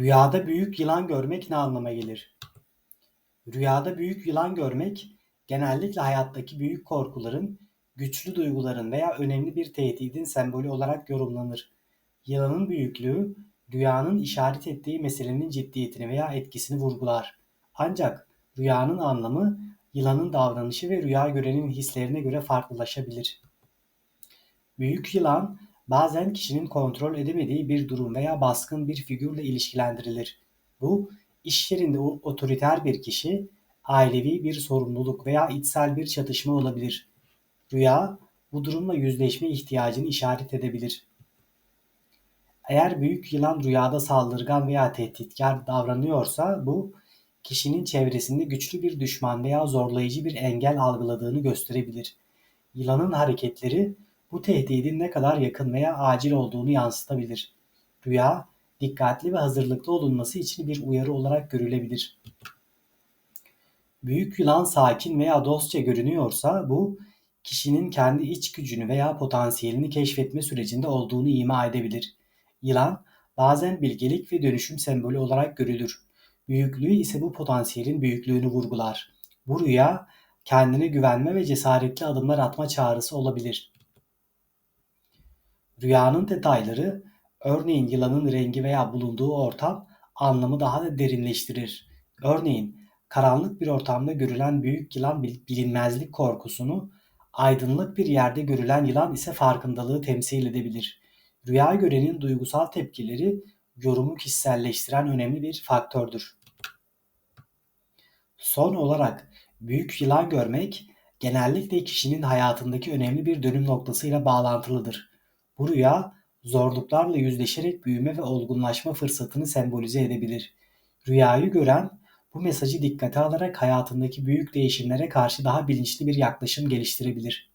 Rüyada büyük yılan görmek ne anlama gelir? Rüyada büyük yılan görmek genellikle hayattaki büyük korkuların, güçlü duyguların veya önemli bir tehdidin sembolü olarak yorumlanır. Yılanın büyüklüğü, rüyanın işaret ettiği meselenin ciddiyetini veya etkisini vurgular. Ancak rüyanın anlamı, yılanın davranışı ve rüya görenin hislerine göre farklılaşabilir. Büyük yılan bazen kişinin kontrol edemediği bir durum veya baskın bir figürle ilişkilendirilir. Bu, iş yerinde otoriter bir kişi, ailevi bir sorumluluk veya içsel bir çatışma olabilir. Rüya, bu durumla yüzleşme ihtiyacını işaret edebilir. Eğer büyük yılan rüyada saldırgan veya tehditkar davranıyorsa bu kişinin çevresinde güçlü bir düşman veya zorlayıcı bir engel algıladığını gösterebilir. Yılanın hareketleri bu tehdidin ne kadar yakın veya acil olduğunu yansıtabilir. Rüya, dikkatli ve hazırlıklı olunması için bir uyarı olarak görülebilir. Büyük yılan sakin veya dostça görünüyorsa bu kişinin kendi iç gücünü veya potansiyelini keşfetme sürecinde olduğunu ima edebilir. Yılan bazen bilgelik ve dönüşüm sembolü olarak görülür. Büyüklüğü ise bu potansiyelin büyüklüğünü vurgular. Bu rüya kendine güvenme ve cesaretli adımlar atma çağrısı olabilir. Rüyanın detayları, örneğin yılanın rengi veya bulunduğu ortam anlamı daha da derinleştirir. Örneğin karanlık bir ortamda görülen büyük yılan bilinmezlik korkusunu, aydınlık bir yerde görülen yılan ise farkındalığı temsil edebilir. Rüya görenin duygusal tepkileri yorumu kişiselleştiren önemli bir faktördür. Son olarak büyük yılan görmek genellikle kişinin hayatındaki önemli bir dönüm noktasıyla bağlantılıdır. Bu rüya zorluklarla yüzleşerek büyüme ve olgunlaşma fırsatını sembolize edebilir. Rüyayı gören bu mesajı dikkate alarak hayatındaki büyük değişimlere karşı daha bilinçli bir yaklaşım geliştirebilir.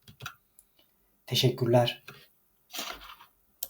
Teşekkürler.